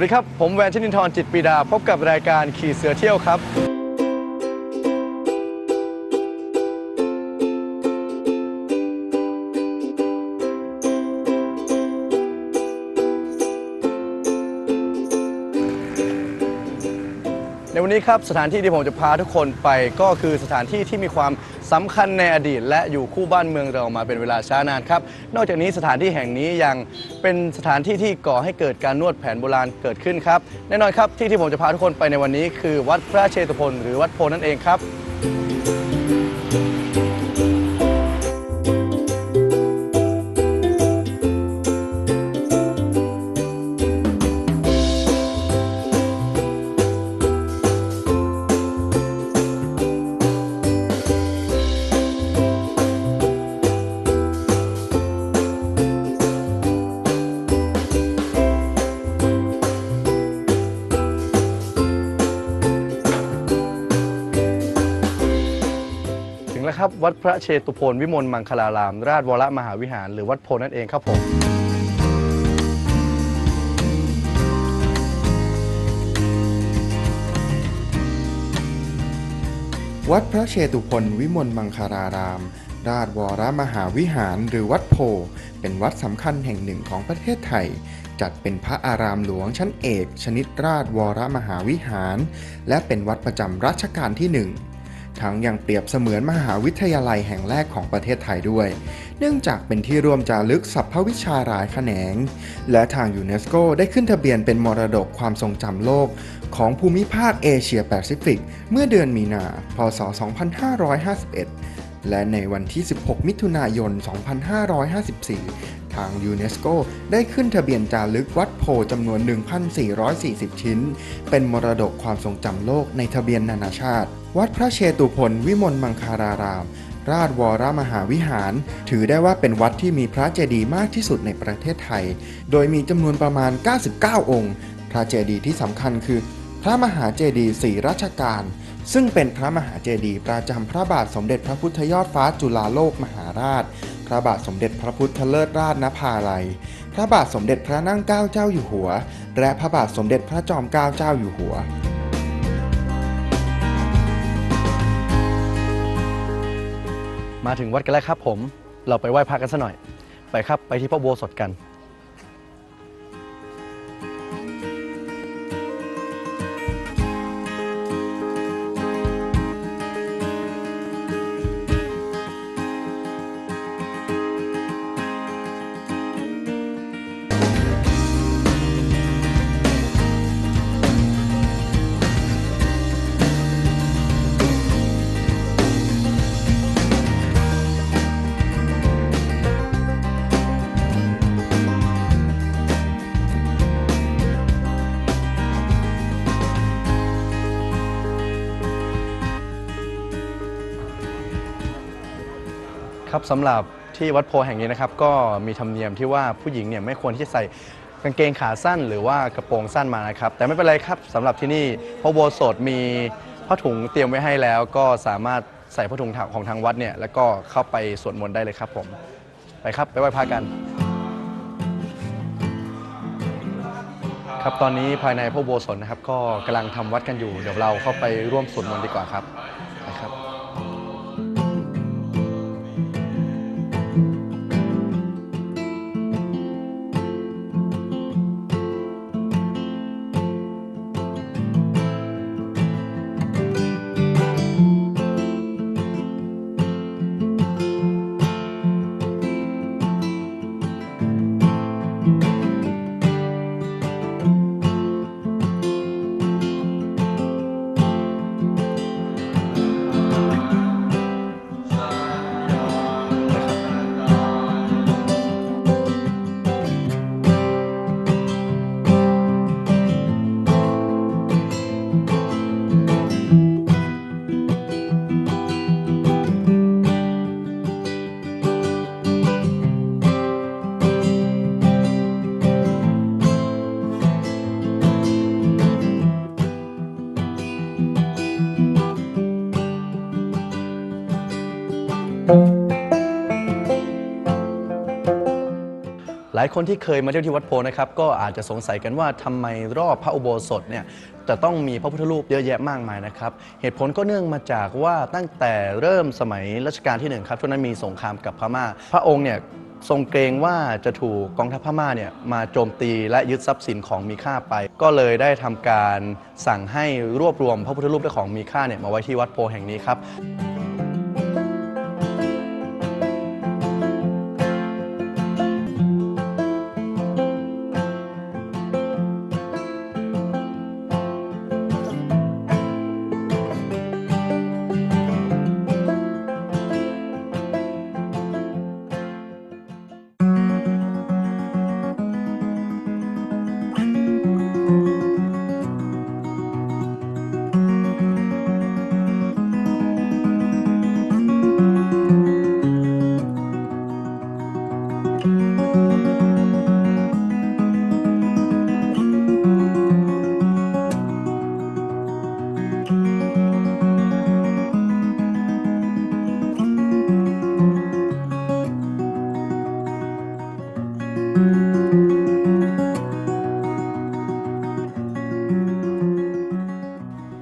สวัสดีครับ ผมแวนชนินทร์จิตปีดา พบกับรายการขี่เสือเที่ยวครับ วันนี้ครับสถานที่ที่ผมจะพาทุกคนไปก็คือสถานที่ที่มีความสำคัญในอดีต และอยู่คู่บ้านเมืองเรามาเป็นเวลาช้านานครับนอกจากนี้สถานที่แห่งนี้ยังเป็นสถานที่ที่ก่อให้เกิดการนวดแผนโบราณเกิดขึ้นครับแน่นอนครับที่ที่ผมจะพาทุกคนไปในวันนี้คือวัดพระเชตุพนหรือวัดโพนั่นเองครับ ครับ วัดพระเชตุพนวิมลมังคลาราม ราชวรมหาวิหาร หรือวัดโพนั่นเองครับผม วัดพระเชตุพนวิมลมังคาราราม ราชวรมหาวิหารหรือวัดโพ เป็นวัดสำคัญแห่งหนึ่งของประเทศไทย จัดเป็นพระอารามหลวงชั้นเอก ชนิดราชวรมหาวิหาร และเป็นวัดประจำรัชกาลที่หนึ่ง ทั้งยังเปรียบเสมือนมหาวิทยาลัยแห่งแรกของประเทศไทยด้วย เนื่องจากเป็นที่รวมจารึกสรรพวิชาหลายแขนง และทางยูเนสโกได้ขึ้นทะเบียนเป็นมรดกความทรงจำโลก ของภูมิภาคเอเชียแปซิฟิก เมื่อเดือนมีนา พศ 2551และในวันที่ 16 มิถุนายน 2554างยูเนสโกได้ขึ้นทะเบียนจารึกวัดโพจำนวน 1,440 ชิ้น เป็นมรดกความทรงจำโลกในทะเบียนนานาชาติ วัดพระเชตุพนวิมลมังคาราราม ราชวรมหาวิหาร ถือได้ว่าเป็นวัดที่มีพระเจดีย์มากที่สุดในประเทศไทย โดยมีจำนวนประมาณ 99 องค์ พระเจดีย์ที่สำคัญคือ พระมหาเจดีย์สี่รัชกาลซึ่งเป็นพระมหาเจดีย์ประจำพระบาทสมเด็จพระพุทธยอดฟ้าจุฬาโลกมหาราช ระบาทสมเด็จพระพุทธเลิศราชนภาลัย พระบาทสมเด็จพระนั่งเกล้าเจ้าอยู่หัว และพระบาทสมเด็จพระจอมเกล้าเจ้าอยู่หัวมาถึงวัดกันแล้วครับผม เราไปไหว้พระกันสักหน่อย ไปครับ ไปที่พระโบสถกัน ครับสำหรับที่วัดโพแห่งนี้นะครับก็มีธรรมเนียมที่ว่าผู้หญิงเนี่ยไม่ควรที่จะใส่กางเกงขาสั้นหรือว่ากระโปรงสั้นมานะครับ แต่ไม่เป็นไรครับสำหรับที่นี่พระโบสถมีผ้าถุงเตรียมไว้ให้แล้ว ก็สามารถใส่ผ้าถุงของทางวัดเนี่ยแล้วก็เข้าไปสวดมนต์ได้เลยครับผมไปครับไปไหว้พระกัน ครับตอนนี้ภายในพระโบสถนะครับ ก็กำลังทำวัดกันอยู่เดี๋ยวเราเข้าไปร่วมสวดมนต์ดีกว่าครับายคนที่เคยมาเที่ยวที่วัดโพนะครับก็อาจจะสงสัยกันว่าทำไมรอบพระอุโบสถเนี่ยจะต้องมีพระพุทธรูปเยอะแยะมากมายนะครับเหตุผลก็เนื่องมาจากว่าตั้งแต่เริ่มสมัยรัชกาลที่หนึ่งครับช่วงนั้นมีสงครามกับพม่า พระองค์เนี่ยทรงเกรงว่าจะถูกกองทัพพม่าเนี่ยมาโจมตีและยึดทรัพย์สินของมีค่าไป ก็เลยได้ทำการสั่งให้รวบรวมพระพุทธรูปและของมีค่าเนี่ยมาไว้ที่วัดโพแห่งนี้ครับ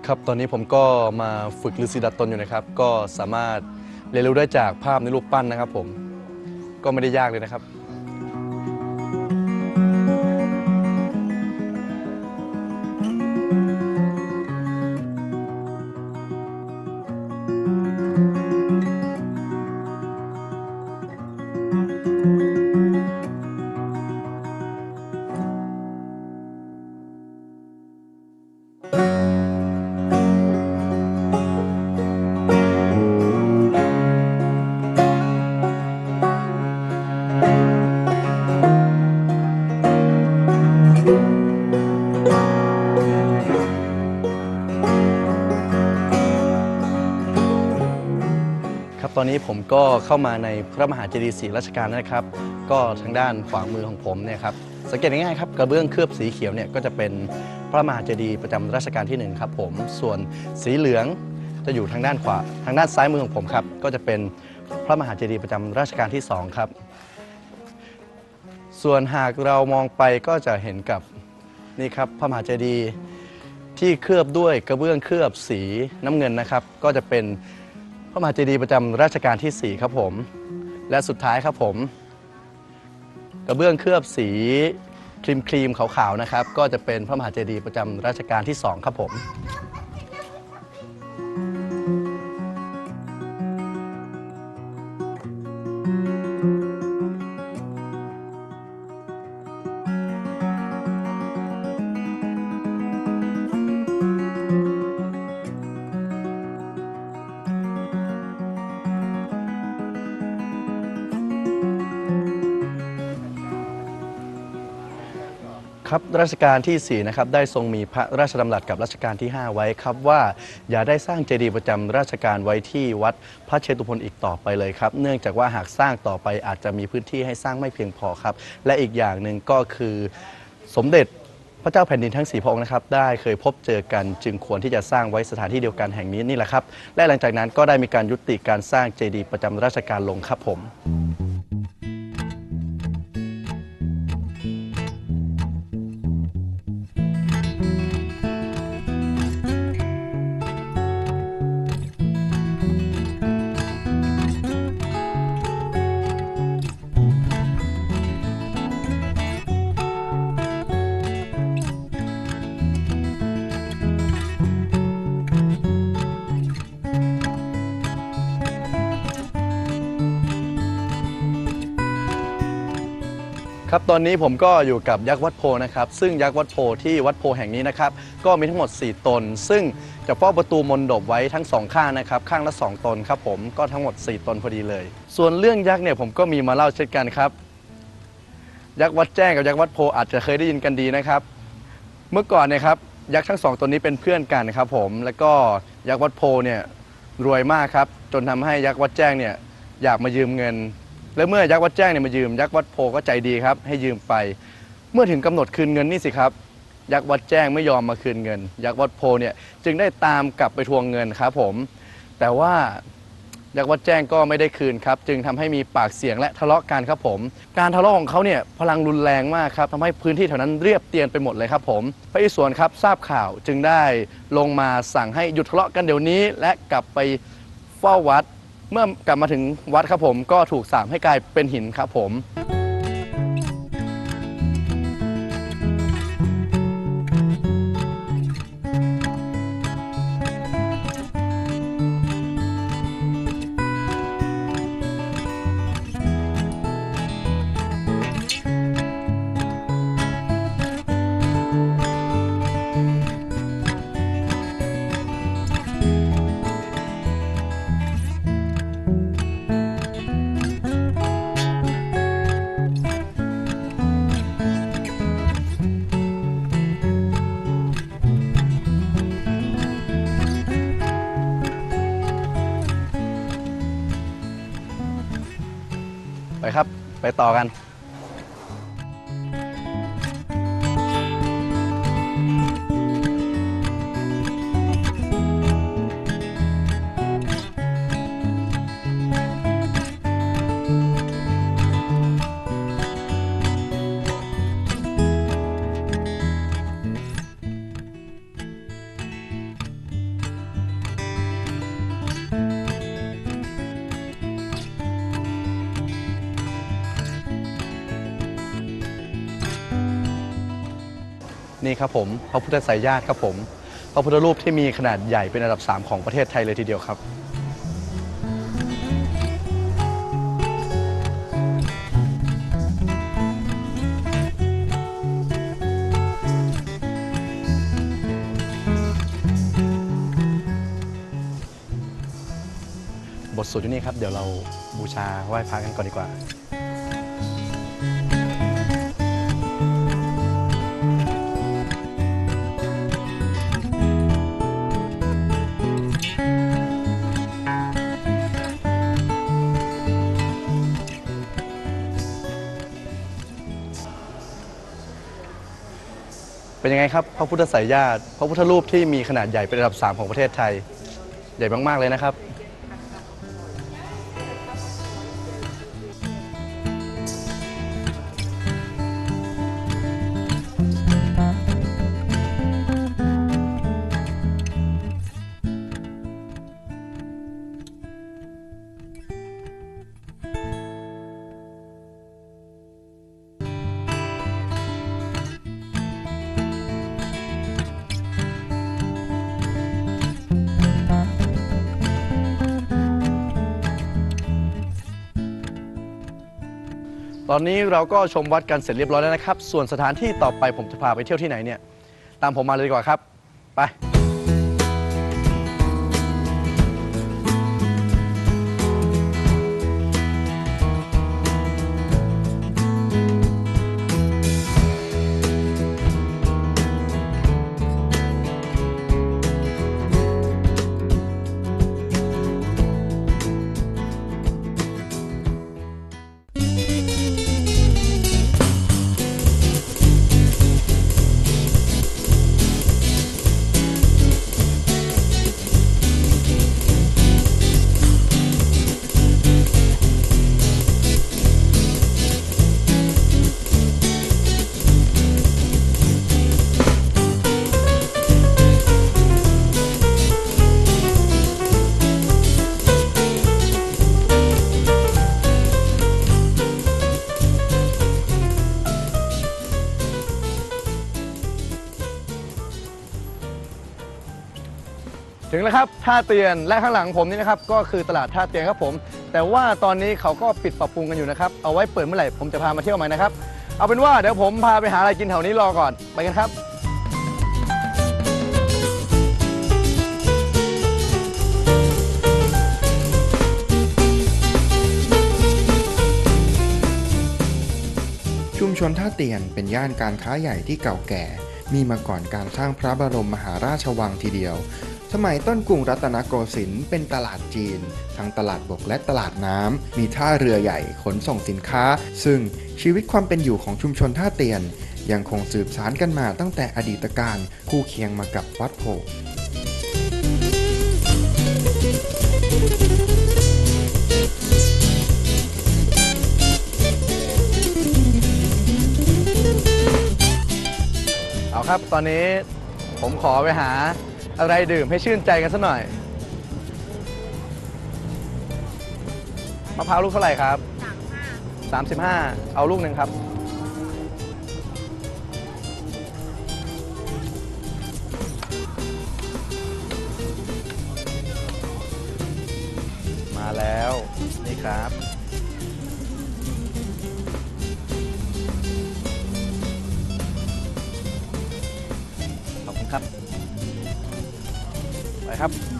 ครับตอนนี้ผมก็มาฝึกฤาษีดัดตนอยู่นะครับ ก็สามารถเรียนรู้ได้จากภาพในรูปปั้นนะครับ ผมก็ไม่ได้ยากเลยนะครับ ตอนนี้ผมก็เข้ามาในพระมหาเจดีย์ศรีรัชกาลนะครับ ก็ทางด้านขวามือของผมเนี่ยครับสังเกตง่ายๆครับกระเบื้องเคลือบสีเขียวเนี่ยก็จะเป็นพระมหาเจดีย์ประจำรัชกาลที่หนึ่งครับผมส่วนสีเหลืองจะอยู่ทางด้านขวาทางด้านซ้ายมือของผมครับก็จะเป็นพระมหาเจดีย์ประจำรัชกาลที่สองครับส่วนหากเรามองไปก็จะเห็นกับนี่ครับพระมหาเจดีย์ที่เคลือบด้วยกระเบื้องเคลือบสีน้ำเงินนะครับ ก็จะเป็น พระมหาเจดีย์ประจำรัชกาลที่ 4 ครับผม และสุดท้ายครับผม กระเบื้องเคลือบสีครีมครีมขาวๆนะครับ ก็จะเป็นพระมหาเจดีย์ประจำรัชกาลที่ 2 ครับผม ครับรัชกาลที่ 4 นะครับ ได้ทรงมีพระราชดำรัสกับรัชกาลที่ 5 ไว้ครับว่าอย่าได้สร้างเจดีย์ประจำราชการไว้ที่วัดพระเชตุพนอีกต่อไปเลยครับ เนื่องจากว่าหากสร้างต่อไปอาจจะมีพื้นที่ให้สร้างไม่เพียงพอครับ และอีกอย่างหนึ่งก็คือสมเด็จพระเจ้าแผ่นดินทั้งสี่พระองค์นะครับได้เคยพบเจอกันจึงควรที่จะสร้างไว้สถานที่เดียวกันแห่งนี้นี่แหละครับ และหลังจากนั้นก็ได้มีการยุติการสร้างเจดีย์ประจำราชการลงครับผม ครับตอนนี้ผมก็อยู่กับยักษ์วัดโพนะครับ ซึ่งยักษ์วัดโพที่วัดโพแห่งนี้นะครับ ก็มีทั้งหมด 4 ตน ซึ่งจะเฝ้าประตูมณฑปไว้ทั้งสองข้างนะครับ ข้างละ 2 ตนครับผมก็ทั้งหมด 4 ตนพอดีเลย ส่วนเรื่องยักษ์เนี่ยผมก็มีมาเล่าเช่นกันครับ ยักษ์วัดแจ้งกับยักษ์วัดโพอาจจะเคยได้ยินกันดีนะครับ เมื่อก่อนเนี่ยครับยักษ์ทั้งสองตนนี้เป็นเพื่อนกันครับผมแล้วก็ยักษ์วัดโพเนี่ยรวยมากครับจนทำให้ยักษ์วัดแจ้งเนี่ยอยากมายืมเงิน และเมื่อยักษ์วัดแจ้งเนี่ยมายืมยักษ์วัดโพก็ใจดีครับ ให้ยืมไป เมื่อถึงกำหนดคืนเงินนี่สิครับ ยักษ์วัดแจ้งไม่ยอมมาคืนเงิน ยักษ์วัดโพเนี่ยจึงได้ตามกลับไปทวงเงินครับผม แต่ว่ายักษ์วัดแจ้งก็ไม่ได้คืนครับ จึงทำให้มีปากเสียงและทะเลาะกันครับผม การทะเลาะของเขาเนี่ยพลังรุนแรงมากครับทำให้พื้นที่แถวนั้นเรียบเตียนไปหมดเลยครับผม พระอิศวรครับทราบข่าวจึงได้ลงมาสั่งให้หยุดทะเลาะกันเดี๋ยวนี้ และกลับไปเฝ้าวัด เมื่อกลับมาถึงวัดครับผมก็ถูกสามให้กลายเป็นหินครับผม ต่อกัน นี่ครับผมพระพุทธไสยญาติครับผมพระพุทธรูปที่มีขนาดใหญ่เป็นอันดับ 3 ของประเทศไทยเลยทีเดียวครับบทสวดอยู่นี่ครับ เดี๋ยวเราบูชาไหว้พระกันก่อนดีกว่า เป็นยังไงครับพระพุทธสายญาติพระพุทธรูปที่มีขนาดใหญ่เป็นอันดับ 3 ของประเทศไทย ใหญ่มาก ๆ เลยนะครับ ตอนนี้เราก็ชมวัดกันเสร็จเรียบร้อยแล้วนะครับ ส่วนสถานที่ต่อไปผมจะพาไปเที่ยวที่ไหนเนี่ย ตามผมมาเลยดีกว่าครับ ไป ถึงแล้วครับท่าเตียนและข้างหลังผมนี่นะครับก็คือตลาดท่าเตียนครับผม แต่ว่าตอนนี้เขาก็ปิดปรับปรุงกันอยู่นะครับเอาไว้เปิดเมื่อไหร่ผมจะพามาเที่ยวใหม่นะครับเอาเป็นว่าเดี๋ยวผมพาไปหาอะไรกินแถวนี้รอก่อนไปกันครับชุมชนท่าเตียนเป็นย่านการค้าใหญ่ที่เก่าแก่ มีมาก่อนการสร้างพระบรมมหาราชวังทีเดียว สมัยต้นกรุงรัตนโกสินทร์เป็นตลาดจีน ทั้งตลาดบกและตลาดน้ำ มีท่าเรือใหญ่ขนส่งสินค้า ซึ่งชีวิตความเป็นอยู่ของชุมชนท่าเตียน ยังคงสืบสานกันมาตั้งแต่อดีตการคู่เคียงมากับวัดโพเอาครับตอนนี้ผมขอไปหา อะไรดื่มให้ชื่นใจกันสักหน่อยมะพร้าวลูกเท่าไหร่ครับ35 เอาลูกหนึ่งครับ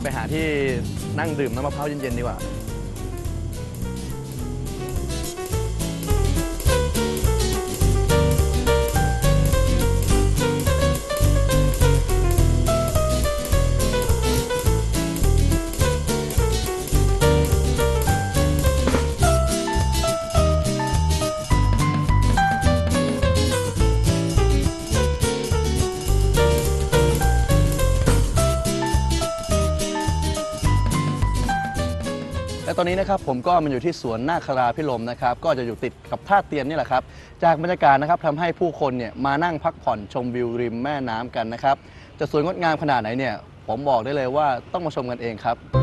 ไปหาที่นั่งดื่มน้ำมะพร้าวเย็นๆดีกว่า นะครับผมก็มันอยู่ที่สวนนาคราพิลมนะครับก็จะอยู่ติดกับท่าเตียนนี่แหละครับจากบรรยากาศนะครับทำให้ผู้คนเนี่ยมานั่งพักผ่อนชมวิวริมแม่น้ำกันนะครับจะสวยงดงามขนาดไหนเนี่ยผมบอกได้เลยว่าต้องมาชมกันเองครับ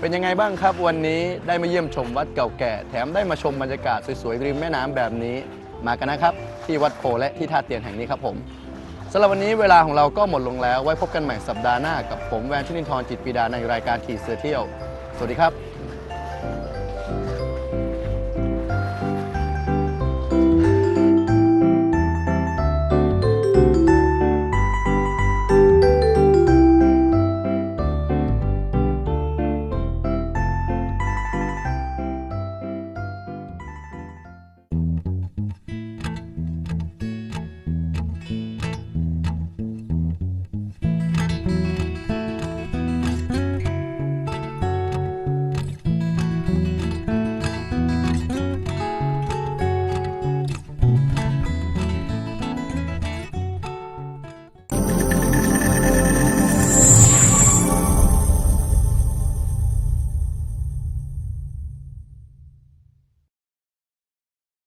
เป็นยังไงบ้างครับ วันนี้ได้มาเยี่ยมชมวัดเก่าแก่ แถมได้มาชมบรรยากาศสวยๆริมแม่น้ำแบบนี้ มากันนะครับ ที่วัดโพและที่ท่าเตียนแห่งนี้ครับผมสำหรับวันนี้เวลาของเราก็หมดลงแล้วไว้พบกันใหม่สัปดาห์หน้ากับผมแวนชินินทร์จิตรปีดาในรายการขี่เสือเที่ยว สวัสดีครับ